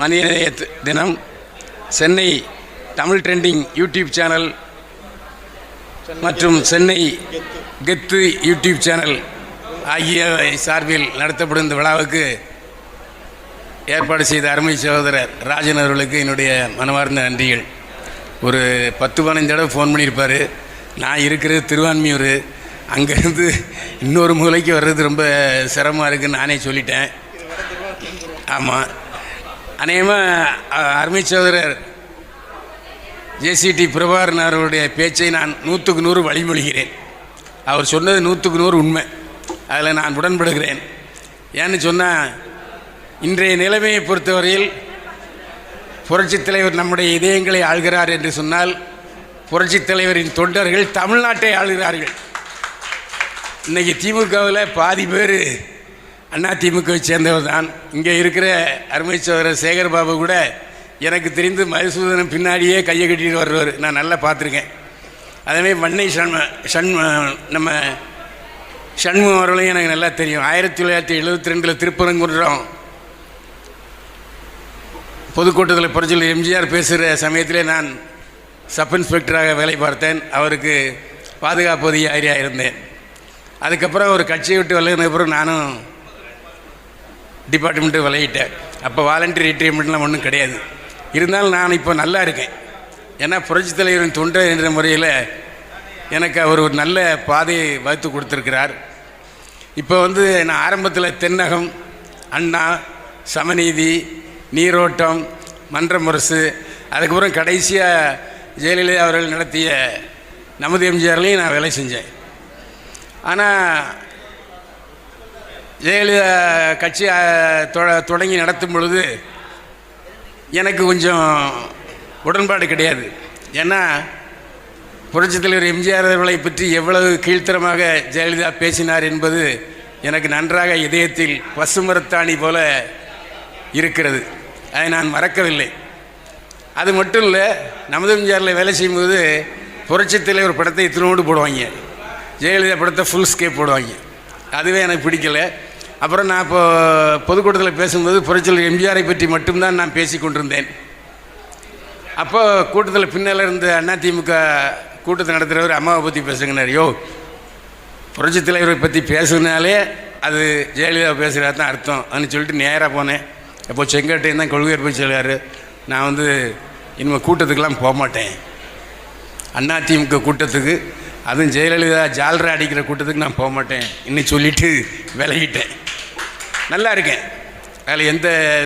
மனிதநேய தினம் Chennai Tamil trending YouTube channel மற்றும் சென்னை கெத்து யூடியூப் சேனல் ஆகியவை சார்பில் நடத்தப்படும் இந்த விழாவுக்கு ஏற்பாடு செய்த அருமை சகோதரர் ராஜன் அவர்களுக்கு என்னுடைய மனமார்ந்த நன்றிகள். ஒரு பத்து பதினஞ்சு தடவை ஃபோன் பண்ணியிருப்பார். நான் இருக்கிறது திருவான்மியூர். அங்கேருந்து இன்னொரு மூலைக்கு வர்றது ரொம்ப சிரமமாக இருக்குன்னு நானே சொல்லிட்டேன். ஆமாம் அநேகமாக அருமை சோதரர் ஜேசிடி பிரபாகரன் அவர்களுடைய பேச்சை நான் நூற்றுக்கு நூறு வழிமொழிகிறேன். அவர் சொன்னது நூற்றுக்கு நூறு உண்மை. அதில் நான் உடன்படுகிறேன். ஏன்னு சொன்னால் இன்றைய நிலைமையை பொறுத்தவரையில் புரட்சித் தலைவர் நம்முடைய இதயங்களை ஆள்கிறார் என்று சொன்னால் புரட்சித் தலைவரின் தொண்டர்கள் தமிழ்நாட்டை ஆளுகிறார்கள். இன்றைக்கி திமுகவில் பாதி பேர் அண்ணா திமுகவை சேர்ந்தவர் தான். இங்கே இருக்கிற அருமை சோதரர் சேகர் பாபு கூட எனக்கு தெரிந்து மதுசூதனம் பின்னாடியே கையை கட்டிட்டு வர்றவர் நான் நல்லா பார்த்துருக்கேன். அதேமாதிரி வண்ணை சண்ம சண்ம நம்ம சண்முகம் அவர்களையும் எனக்கு நல்லா தெரியும். ஆயிரத்தி தொள்ளாயிரத்தி எழுபத்தி ரெண்டில் திருப்பரங்குன்றம் பொதுக்கூட்டத்தில் புரட்சியில் எம்ஜிஆர் பேசுகிற சமயத்திலே நான் சப் இன்ஸ்பெக்டராக வேலை பார்த்தேன். அவருக்கு பாதுகாப்பு அதிகாரியாக இருந்தேன். அதுக்கப்புறம் ஒரு கட்சியை விட்டு வளர்ந்ததுக்கப்புறம் நானும் டிபார்ட்மெண்ட்டு விளையிட்டேன் அப்போ வாலண்டரி ரிட்டைர்மெண்ட்லாம் ஒன்றும் கிடையாது. இருந்தாலும் நான் இப்போ நல்லா இருக்கேன். ஏன்னா புரட்சித் தலைவரின் தொண்டர் என்ற முறையில் எனக்கு அவர் ஒரு நல்ல பாதையை வகுத்து கொடுத்துருக்கிறார். இப்போ வந்து நான் ஆரம்பத்தில் தென்னகம் அண்ணா சமநீதி நீரோட்டம் மன்ற முரசு அதுக்கப்புறம் கடைசியாக ஜெயலலிதா அவர்கள் நடத்திய நமது எம்ஜிஆர்லேயும் நான் வேலை செஞ்சேன். ஆனால் ஜெயலலிதா கட்சி தொ- தொடங்கி நடத்தும் பொழுது எனக்கு கொஞ்சம் உடன்பாடு கிடையாது. ஏன்னா புரட்சித் தலைவர் எம்ஜிஆர் அவர்களை பற்றி எவ்வளவு கீழ்த்தரமாக ஜெயலலிதா பேசினார் என்பது எனக்கு நன்றாக இதயத்தில் பசுமரத்தாணி போல இருக்கிறது. அதை நான் மறக்கவில்லை. அது மட்டும் இல்லை நமது எம்ஜிஆரில் வேலை செய்யும்போது புரட்சித் தலைவர் படத்தை இத்தினோடு போடுவாங்க. ஜெயலலிதா படத்தை ஃபுல் ஸ்கேப் போடுவாங்க. அதுவே எனக்கு பிடிக்கல. அப்புறம் நான் இப்போ பொதுக்கூட்டத்தில் பேசும்போது புரட்சியில் எம்ஜிஆரை பற்றி மட்டும்தான் நான் பேசி கொண்டிருந்தேன். அப்போ கூட்டத்தில் பின்னால் இருந்த அதிமுக கூட்டத்தை நடத்துகிறவர் அம்மாவை பற்றி பேசுங்கன்னார். யோ தலைவரை பற்றி பேசுனாலே அது ஜெயலலிதா பேசுகிறா தான் அர்த்தம். அப்படின்னு சொல்லிட்டு நேராக போனேன். அப்போ செங்கோட்டையன் தான் கொள்கையர் போய் சொல்லுவார் நான் வந்து இனிமேல் கூட்டத்துக்கெலாம் போக மாட்டேன். அதிமுக கூட்டத்துக்கு அதுவும் ஜெயலலிதா ஜால்ரா அடிக்கிற கூட்டத்துக்கு நான் போக மாட்டேன். இன்னும் சொல்லிவிட்டு விலகிட்டேன். நல்லா இருக்கேன் அதில் எந்த